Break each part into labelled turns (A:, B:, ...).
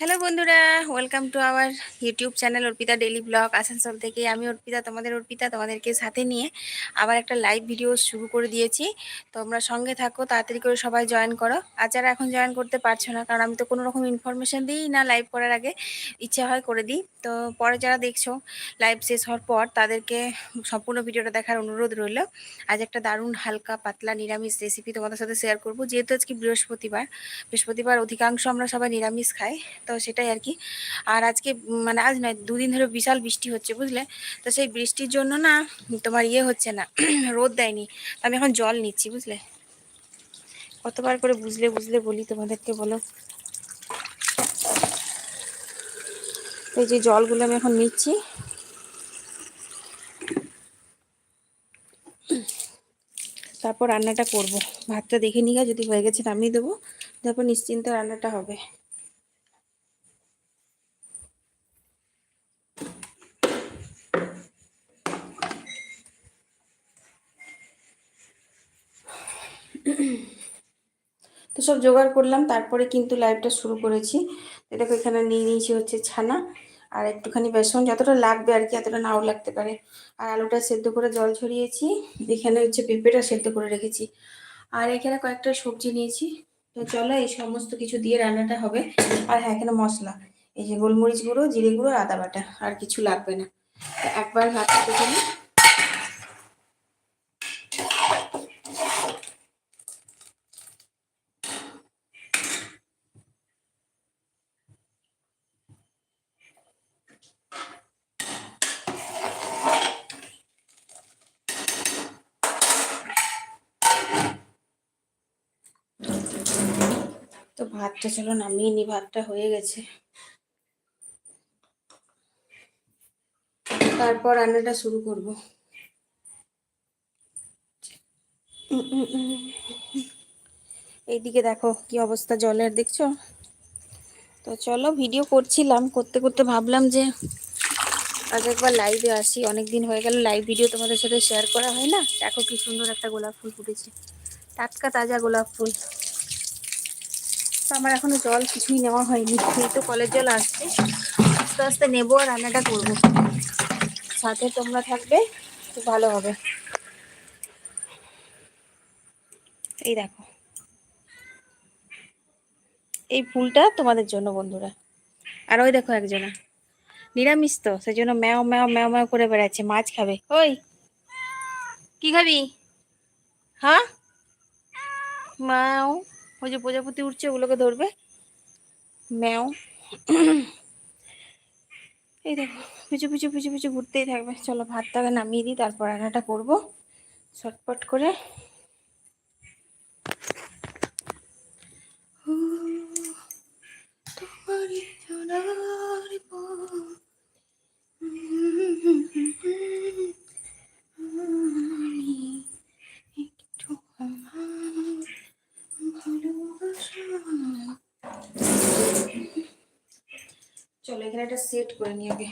A: Hello বন্ধুরা welcome to our YouTube channel Arpita daily blog Asansol থেকে আমি অর্পিতা, তোমাদের অর্পিতা, তোমাদেরকে সাথে নিয়ে আবার একটা লাইভ ভিডিও শুরু করে দিয়েছি। তোমরা সঙ্গে থাকো, তাড়াতাড়ি করে সবাই জয়েন করো। আর যারা এখন জয়েন করতে পারছ না, কারণ আমি তো কোনো রকম ইনফরমেশান দিই না লাইভ করার আগে, ইচ্ছা হয় করে দিই। তো পরে যারা দেখছ লাইভ শেষ হওয়ার পর, তাদেরকে সম্পূর্ণ ভিডিওটা দেখার অনুরোধ রইল। আজ একটা দারুণ হালকা, পাতলা, নিরামিষ রেসিপি তোমাদের সাথে শেয়ার করব। যেহেতু আজকে বৃহস্পতিবার বৃহস্পতিবার অধিকাংশ আমরা সবাই নিরামিষ খাই। তো সেটাই আর কি। আর আজকে মানে আজ নয়, দুদিন ধরে বিশাল বৃষ্টি হচ্ছে, বুঝলে? তো সেই বৃষ্টির জন্য না তোমার ইয়ে হচ্ছে না, রোদ দেয়নি। আমি এখন জল নিচ্ছি, বুঝলে? কতবার করে বুঝলে বুঝলে বলি তোমাদেরকে, বলো? এই যে জলগুলো আমি এখন নিচ্ছি। তারপর রান্নাটা করব। ভাতটা দেখে নিয়ে যদি হয়ে গেছে নামিয়ে দেবো। তারপর নিশ্চিন্তে রান্নাটা হবে। তো সব জোগাড় করলাম, তারপরে কিন্তু লাইভটা শুরু করেছি। দেখো এখানে নিয়ে নিয়েছি হচ্ছে ছানা আর একটুখানি বেসন, যতটা লাগবে আর কি এতটা নাও লাগতে পারে। আর আলুটা সেদ্ধ করে জল ছড়িয়েছি, এখানে হচ্ছে পেঁপেটা সেদ্ধ করে রেখেছি। আর এখানে কয়েকটা সবজি নিয়েছি। তো চলো এই সমস্ত কিছু দিয়ে রান্নাটা হবে। আর হ্যাঁ এখানে মশলা। এই যে গোলমরিচ গুঁড়ো, জিরে গুঁড়ো আদা বাটা, আর কিছু লাগবে না। একবার ভাত ভাতটা দেখে নিই তো ভাতটা চলো নামিয়ে নি, ভাতটা হয়ে গেছে। তারপর রান্নাটা শুরু করব। এইদিকে দেখো কি অবস্থা জলের, দেখছ? তো চলো ভিডিও করছিলাম, করতে করতে ভাবলাম যে আজ একবার লাইভে আসি। অনেক দিন হয়ে গেল লাইভ ভিডিও তোমাদের সাথে শেয়ার করা হয় না। দেখো কি সুন্দর একটা গোলাপ ফুল ফুটেছে। টাটকা, তাজা গোলাপ ফুল। তো আমার এখনও জল কিছুই নেওয়া হয়নি, এই তো কলের জল আসছে। আস্তে আস্তে নেব আর রান্নাটা করব। সাথে তোমরা থাকবে খুব ভালো হবে। এই দেখো। এই ফুলটা তোমাদের জন্য বন্ধুরা। আর ওই দেখো একজনা। নিরামিষ তো সেই জন্য ম্যাও ম্যাও ম্যাও ম্যাও করে বেড়াচ্ছে, মাছ খাবে। ওই, কি খাবি? হ্যাঁ? ম্যাও। ওই যে প্রজাপতি উঠছে ওগুলোকে ধরবে। ম্যাও। এই দেখো, পিছু পিছু পিছু পিছু ঘুরতেই থাকবে। চলো ভাতটাকে নামিয়ে দিই, তারপর রান্নাটা করব। ছটপট করে। চলো সেট করে নিই আগে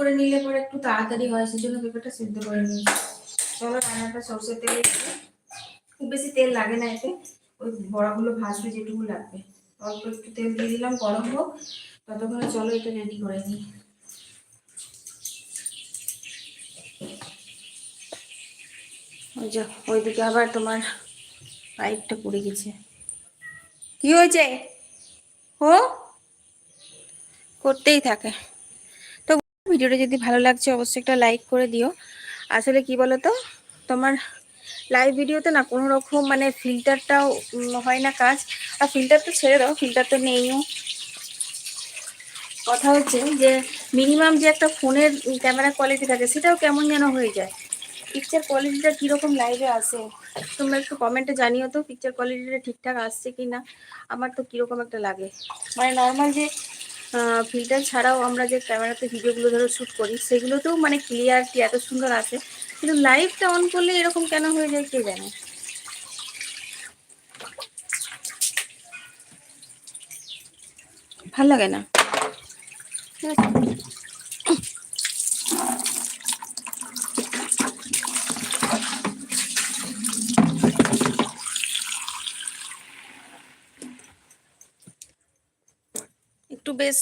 A: করে নিলে পরে একটু তাড়াতাড়ি হয়, সেজন্য পেঁপেটা সেদ্ধ করে নিই। চলো রান্নাটা সরষের তেলে খুব বেশি তেল লাগে না এতে, ওই বড়াগুলো ভাজবে যেটুকু লাগবে। অল্প একটু তেল দিয়ে দিলাম, গরম হোক, ততক্ষণে চলো এটা রেডি করে নিই। ওই যে, ওইদিকে আবার তোমার পাইপটা পড়ে গেছে। কি হয়েছে? ও করতেই থাকে। ভিডিওটা যদি ভালো লাগছে, অবশ্যই একটা লাইক করে দিও। আসলে কি বলো তো তোমার লাইভ ভিডিওতে না কোনো রকম মানে ফিল্টারটাও হয় না কাজ। আর ফিল্টার তো ছেড়ে দাও ফিল্টার তো নেইও। কথা হচ্ছে যে মিনিমাম যে একটা ফোনের ক্যামেরা কোয়ালিটি থাকে, সেটাও কেমন যেন হয়ে যায়। পিকচার কোয়ালিটিটা কীরকম লাইভে আসে? তোমরা একটু কমেন্টে জানিও তো পিকচার কোয়ালিটিটা ঠিকঠাক আসছে কি না আমার তো কীরকম একটা লাগে। মানে নর্মাল যে ফিল্টার ছাড়াও আমরা যে ক্যামেরাতে ভিডিওগুলো ধরো শ্যুট করি, সেগুলোতেও মানে ক্লিয়ারটি এত সুন্দর আছে। কিন্তু লাইভটা অন করলে এরকম কেন হয়ে যায় কে জানে? ভালো লাগে না। ঠিক আছে একটু বেশ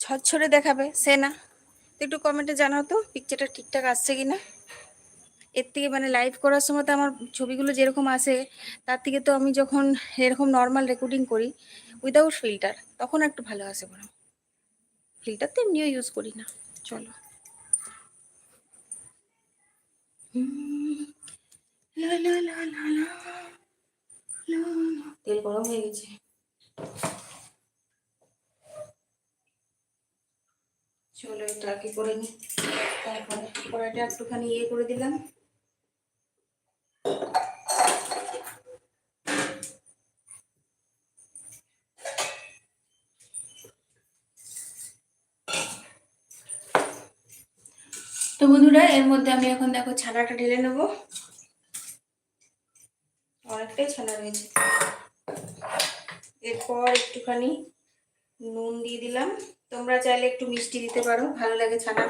A: ছচ্ছরে দেখাবে, সে না? একটু কমেন্টে জানাও তো পিকচারটা ঠিকঠাক আসছে কি না এর থেকে মানে লাইভ করার সময় তো আমার ছবিগুলো যেরকম আসে, তার থেকে তো আমি যখন এরকম নর্মাল রেকর্ডিং করি উইদাউট ফিল্টার তখন একটু ভালো আসে বলো ফিল্টার তো এমনিও ইউজ করি না, চলো। তেল গরম হয়ে গেছে। চলো এটা কি করে নি। তারপরে কড়াইটা একটুখানি ইয়ে করে দিলাম। তো বন্ধুরা, এর মধ্যে আমি এখন দেখো ছানাটা ঢেলে নেব। অনেকটাই ছানা রয়েছে। এরপর একটুখানি নুন দিয়ে দিলাম। তোমরা চাইলে একটু মিষ্টি দিতে পারো, ভালো লাগে ছানা।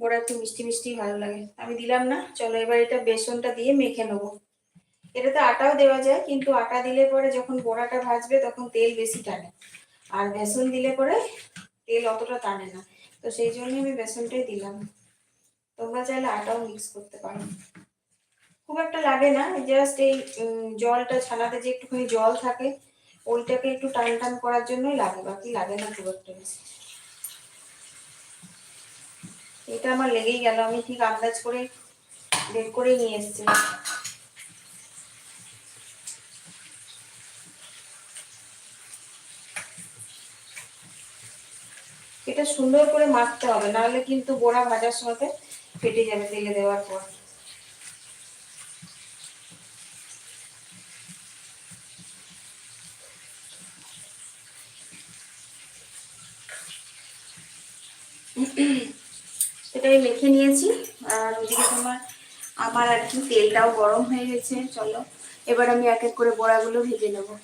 A: বড়া একটু মিষ্টি মিষ্টি ভালো লাগে। আমি দিলাম না, চলো এবার এটা বেসনটা দিয়ে মেখে নেব। এটাতে আটাও দেওয়া যায়, কিন্তু আটা দিলে পরে যখন বড়াটা ভাজবে তখন তেল বেশি টানে। আর বেসন দিলে পরে তেল অতটা টানে না। তো সেই জন্য আমি বেসনটাই দিলাম। তোমরা চাইলে আটাও মিক্স করতে পারো। খুব একটা লাগে না জাস্ট এই জলটা, ছানাতে যে একটুখানি জল থাকে, ওইটাকে একটু টান টান করার জন্যই লাগে, বাকি লাগে না খুব একটা বেশি। এটা আমার লেগেই গেল। আমি ঠিক আন্দাজ করে বের করে নিয়ে এসছি এটা সুন্দর করে মাখতে হবে, নাহলে কিন্তু বোড়া ভাজার সাথে ফেটে যাবে তেলে দেওয়ার পর সেটাই মেখে নিয়েছি আর ওইদিকে তোমার আমার আর কি, তেলটাও গরম হয়ে গেছে, চলো। এবার আমি এক এক করে বড়াগুলো ভেজে নেব। তো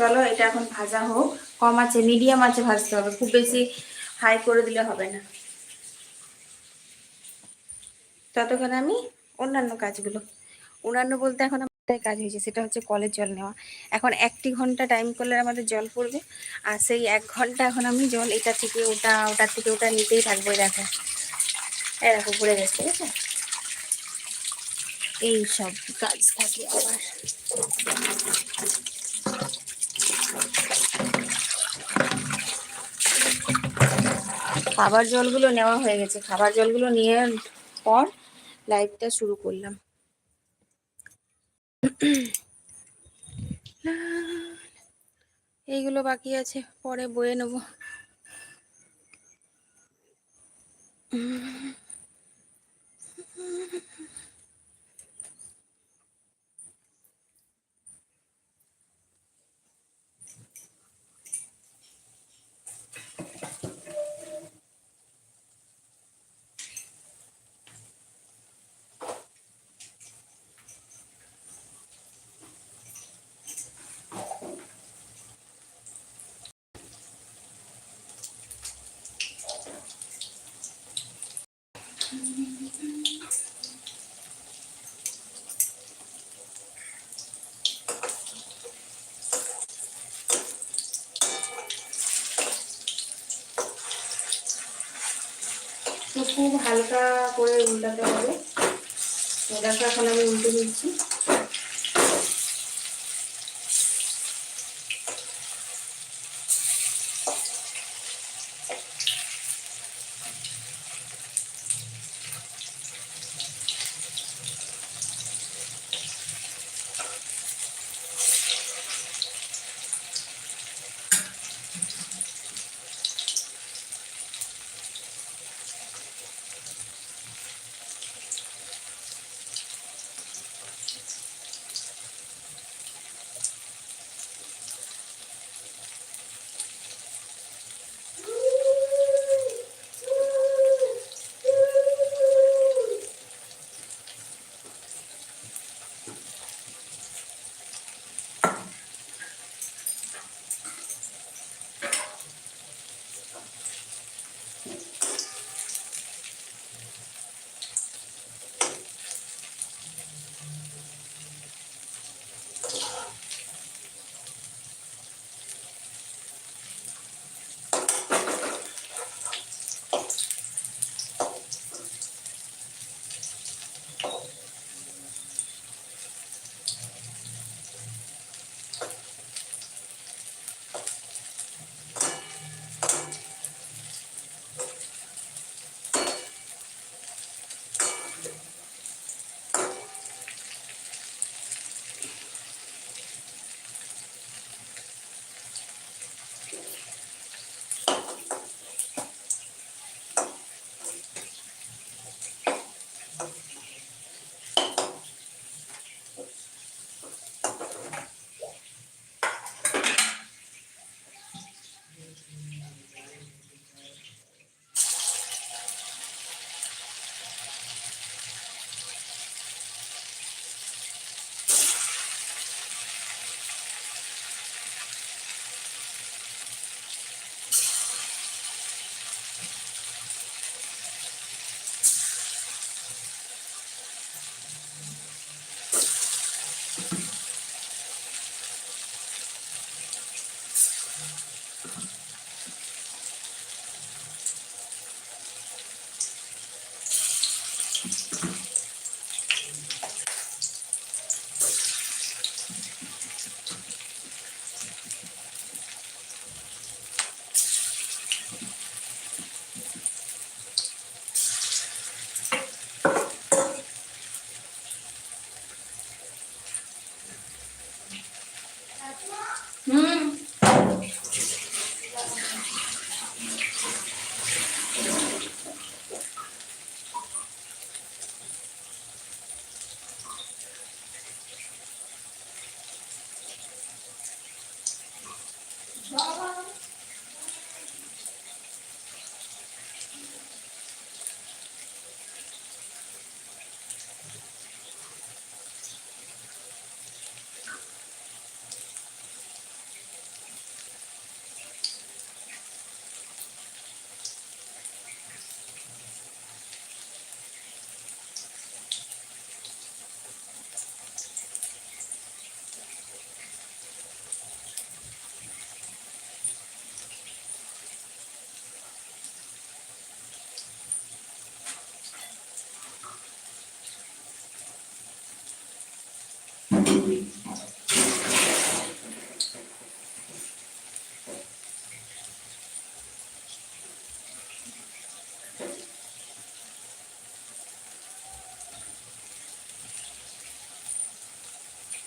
A: চলো, এটা এখন ভাজা হোক। কম আছে, মিডিয়াম আছে ভাজতে হবে, খুব বেশি হাই করে দিলে হবে না। ততক্ষণ আমি অন্যান্য কাজগুলো। অন্যান্য বলতে এখন আমাদের কাজ হয়েছে, সেটা হচ্ছে কলের জল নেওয়া। এখন একটি ঘণ্টা টাইম করলে আমাদের জল পড়বে, আর সেই এক ঘণ্টা এখন আমি জল এটা থেকে ওটা, ওটার থেকে ওটা নিতেই থাকব দেখো। এই দেখো, পড়ে গেছে, ঠিক আছে? এই সব কাজ থাকে আবার খাবার জলগুলো নেওয়া হয়ে গেছে। খাবার জলগুলো নিয়ে পর লাইভটা শুরু করলাম। এইগুলো বাকি আছে, পরে বয়ে নেব। খুব হালকা করে উল্টাতে হবে। দেখো এখন আমি উল্টে দিচ্ছি।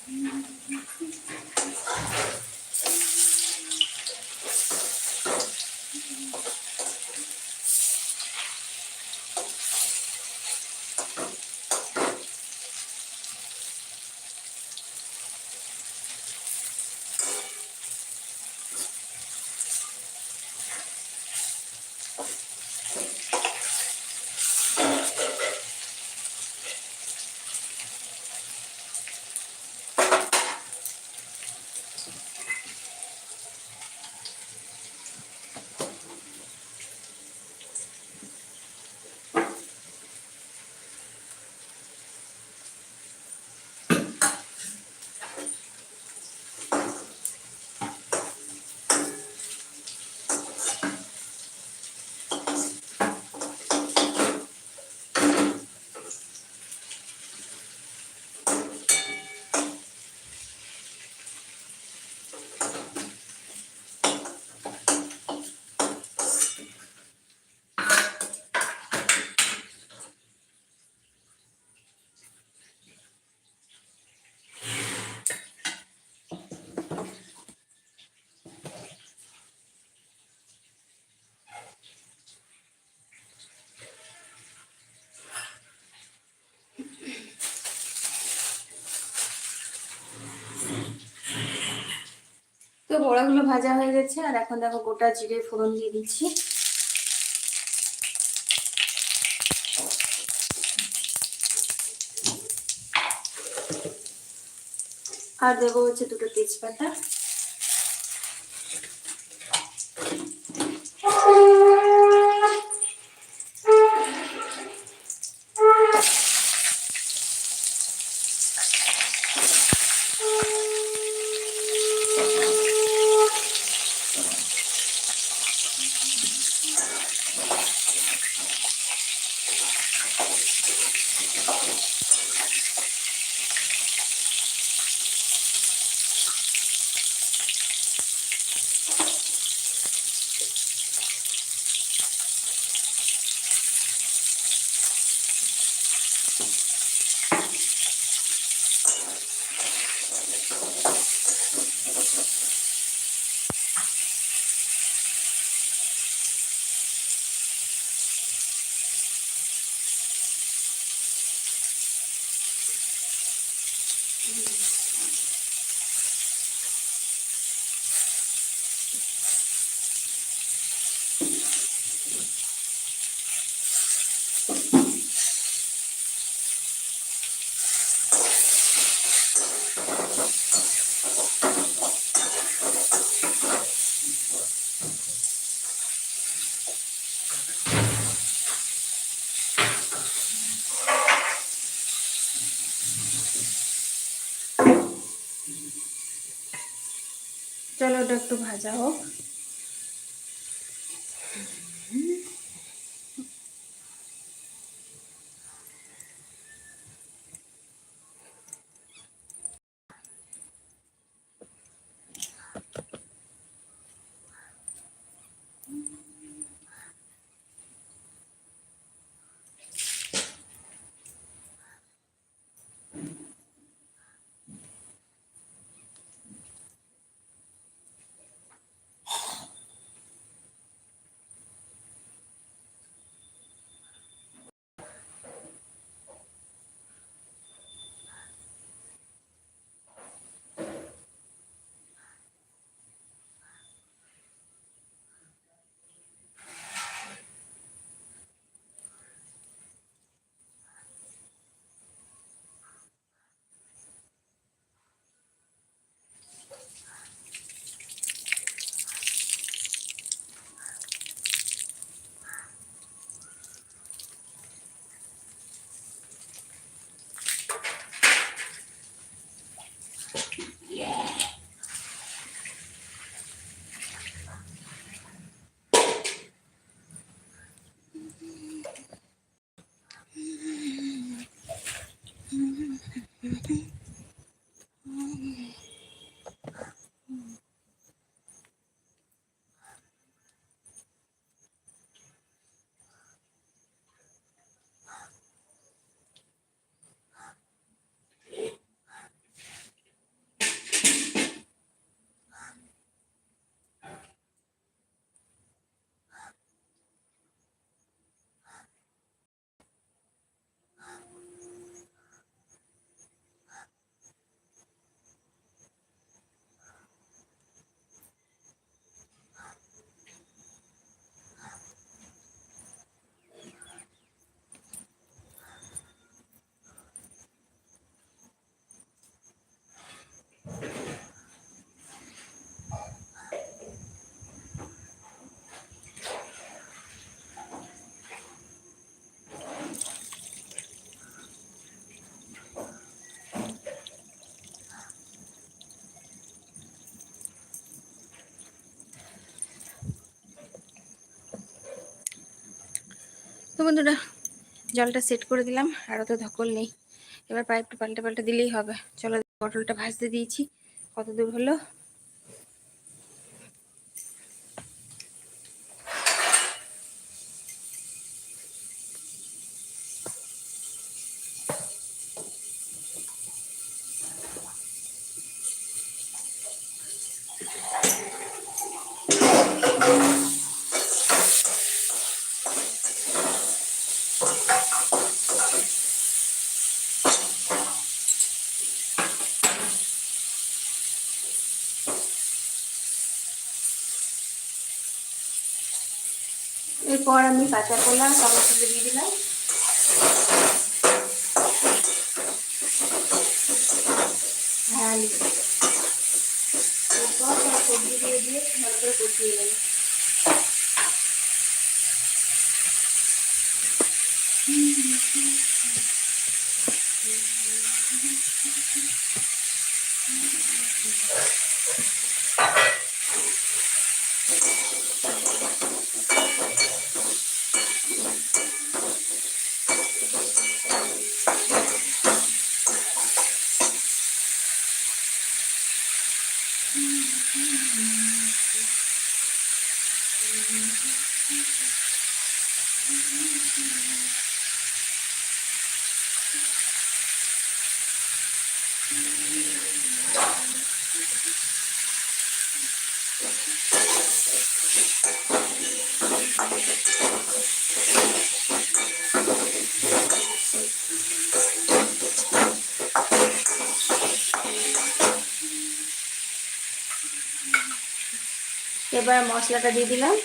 A: Thank you. তো বড়াগুলো ভাজা হয়ে গেছে, আর এখন দেখো গোটা জিরে ফোড়ন দিয়ে দিচ্ছি। আর দেবো হচ্ছে দুটো তেজপাতা। Thank you. একটু ভাজা হোক। তো বন্ধুরা, জলটা সেট করে দিলাম, আর অত ধকল নেই। এবার পাইপটা পাল্টে পাল্টে দিলেই হবে। চলো, পটলটা ভাজতে দিয়েছি। কত দূর হলো? এরপর আমি কাঁচা কলা টমেটো দিয়ে দিলাম। হ্যাঁ এরপর সব সবজি দিয়ে দিয়ে ভালো করে কষিয়ে নেব এবার মশলাটা দিয়ে দিলাম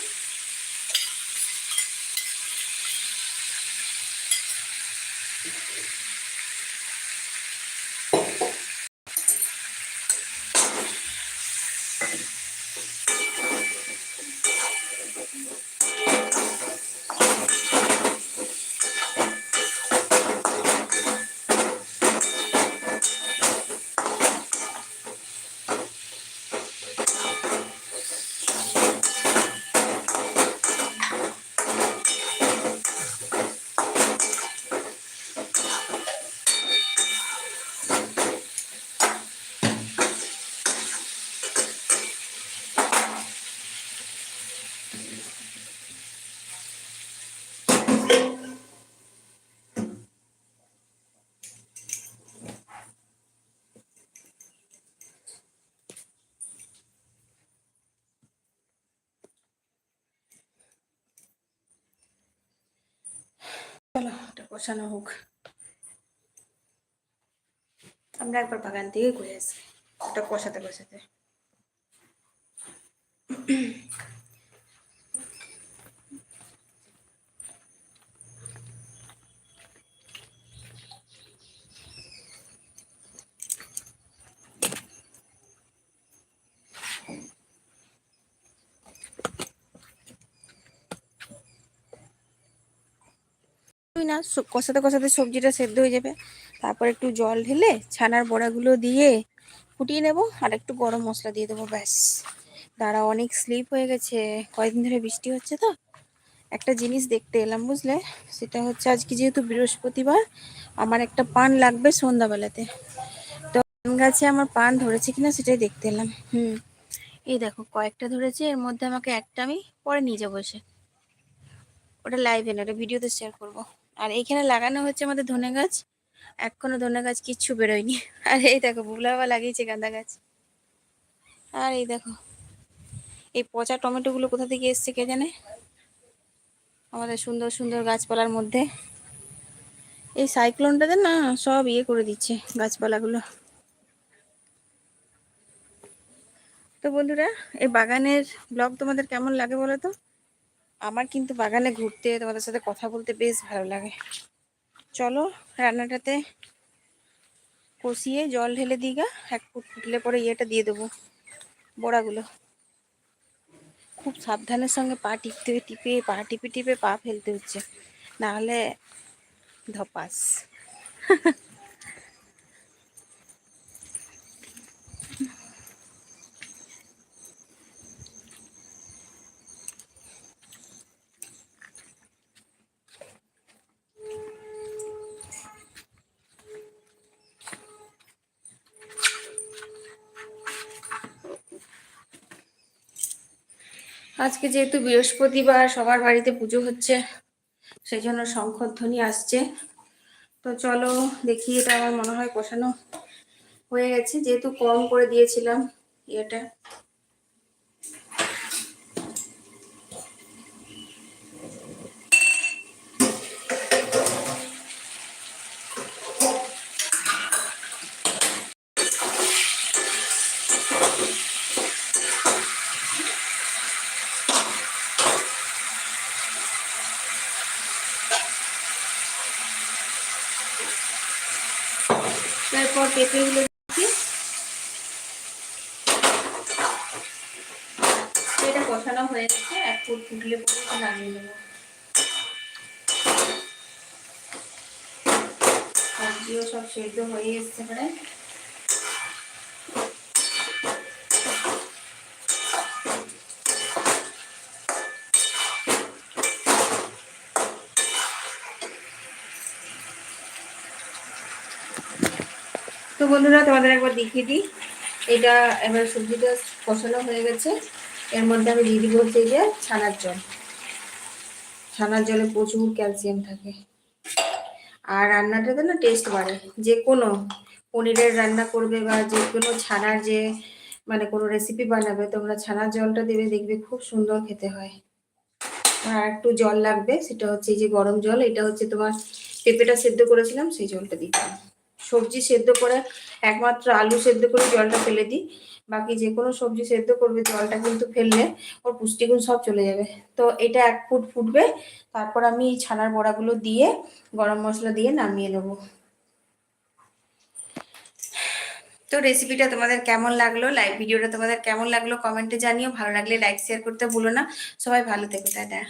A: চলো এটা হোক। আমরা একবার বাগান থেকে ঘুরে আসি। ওটা কষাতে কষাতে। তুই না কষাতে কষাতে সবজিটা সেদ্ধ হয়ে যাবে। তারপর একটু জল ঢেলে ছানার বড়াগুলো দিয়ে ফুটিয়ে নেব, আর একটু গরম মশলা দিয়ে দেবো, ব্যাস। দাঁড়া, অনেক স্লিপ হয়ে গেছে। কয়েকদিন ধরে বৃষ্টি হচ্ছে তো। একটা জিনিস দেখতে এলাম, বুঝলে? সেটা হচ্ছে আজকে যেহেতু বৃহস্পতিবার, আমার একটা পান লাগবে সন্ধ্যাবেলাতে। তো পান গাছে আমার পান ধরেছে কিনা সেটাই দেখতে এলাম। হুম। এই দেখো, কয়েকটা ধরেছে, এর মধ্যে আমাকে একটা আমি পরে নিয়ে যাব এসে। ওটা লাইভে না, ওটা ভিডিওতে শেয়ার করব। আর এইখানে লাগানো হচ্ছে আমাদের ধনে গাছ। এখনও ধনে গাছ কিচ্ছু বেরোয়নি। আর এই দেখো বুবলাবা লাগিয়েছে গাঁদা গাছ। আর এই দেখো, এই পচা টমেটোগুলো কোথা থেকে এসছে কে জানে? আমাদের সুন্দর সুন্দর গাছপালার মধ্যে। এই সাইক্লোনটাতে না সব ইয়ে করে দিচ্ছে গাছপালাগুলো। তো বন্ধুরা, এই বাগানের ব্লগ তোমাদের কেমন লাগে বলো তো? আমার কিন্তু বাগানে ঘুরতে তোমাদের সাথে কথা বলতে বেশ ভালো লাগে। চলো রান্নাটাতে কষিয়ে জল ঢেলে দিই গা, এক ফুট ফুটলে পরে ইয়েটা দিয়ে দেবো বড়াগুলো। খুব সাবধানের সঙ্গে পা টিপতে টিপে, পা টিপে টিপে পা ফেলতে হচ্ছে, নাহলে ধপাস। আজকে যেহেতু বৃহস্পতিবার, সবার বাড়িতে পুজো হচ্ছে সেই জন্য শঙ্খধ্বনি আসছে। তো চলো দেখি এটা আমার মনে হয় কষানো হয়ে গেছে, যেহেতু কম করে দিয়েছিলাম ইয়েটা। পেঁপেগুলো দিচ্ছি। এটা কষানো হয়ে গেছে, এক ফুট ফুটলে পরে নামিয়ে নেব। সবজিও সব সেদ্ধ হয়ে এসছে প্রায় বন্ধুরা, তোমাদের একবার দেখিয়ে দিই। এটা এবার সবজিটা কষানো হয়ে গেছে। এর মধ্যে আমি দিব হচ্ছে যে ছানার জল। ছানার জলে প্রচুর ক্যালসিয়াম থাকে। আর রান্নাটাতে না টেস্ট বাড়ে। যে কোনো পনিরের রান্না করবে বা যে কোনো ছানার যে মানে কোনো রেসিপি বানাবে, তোমরা ছানার জলটা দেবে, দেখবে খুব সুন্দর খেতে হয়। আর একটু জল লাগবে, সেটা হচ্ছে এই যে গরম জল, এটা হচ্ছে তোমার পেঁপেটা সেদ্ধ করেছিলাম, সেই জলটা দিতাম। সবজি সেদ্ধ করে একমাত্র আলু সেদ্ধ করে জলটা ফেলে দিই। বাকি যে কোনো সবজি সেদ্ধ করবে, জলটা কিন্তু ফেললে ওর পুষ্টিগুণ সব চলে যাবে। তো এটা এক ফুট ফুটবে, তারপর আমি এই ছানার বড়াগুলো দিয়ে গরম মশলা দিয়ে নামিয়ে নেব। তো রেসিপিটা তোমাদের কেমন লাগল? লাইভ ভিডিওটা তোমাদের কেমন লাগল? কমেন্টে জানিও। ভালো লাগলে লাইক শেয়ার করতে ভুলো না। সবাই ভালো থেকো, টাটা।